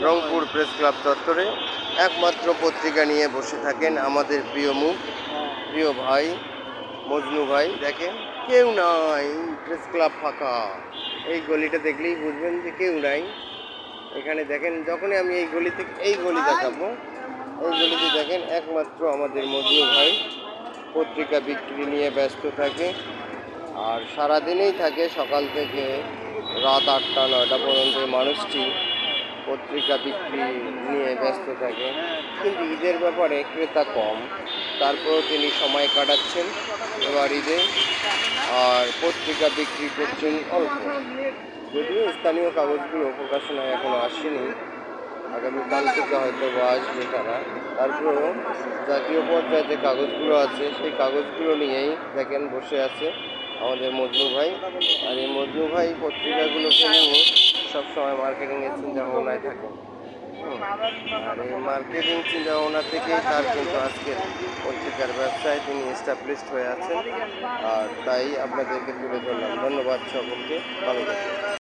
Rangpur press club চত্বরে একমাত্র পত্রিকা নিয়ে বসে থাকেন আমাদের প্রিয় মুখ, প্রিয় ভাই, মজনু ভাই। দেখেন, কেউ নাই, প্রেস ক্লাব ফাঁকা। এই গলিটা দেখলেই বুঝবেন যে কেউ নাই। এখানে দেখেন, যখনই আমি এই গলি থেকে এই গলি দেখাবো, এই গলিতে দেখেন একমাত্র আমাদের মজনু ভাই পত্রিকা বিক্রি নিয়ে ব্যস্ত থাকে। আর সারাদিনেই থাকে সকাল থেকে রাত আটটা, নয়টা পর্যন্ত মানুষটি। পত্রিকা বিক্রি নিয়ে ব্যস্ত থাকে। কিন্তু ঈদের ব্যাপারে ক্রেতা কম। তারপরেও তিনি সময় কাটাচ্ছেন এবার ঈদে। আর পত্রিকা বিক্রি করছেন অল্প। যদিও স্থানীয় কাগজগুলো প্রকাশনায় এখনও আসেনি। আগামীকাল থেকে হয়তো বা আসবে তারা। তারপরেও জাতীয় পর্যায়ে যে কাগজগুলো আছে, সেই কাগজগুলো নিয়েই দেখেন বসে আছে। আমাদের মজনু ভাই। আর এই মজনু ভাই পত্রিকাগুলোকে নিয়ে সবসময় মার্কেটিংয়ের চিন্তা ভাবনায় থাকে। আর এই মার্কেটিং চিন্তা ভাবনা থেকেই তার কিন্তু আজকের পত্রিকার ব্যবসায় তিনি এস্টাবলিশড হয়ে আছেন। আর তাই আপনাদেরকে তুলে ধরলাম। ধন্যবাদ সকলকে। ভালো থাকুন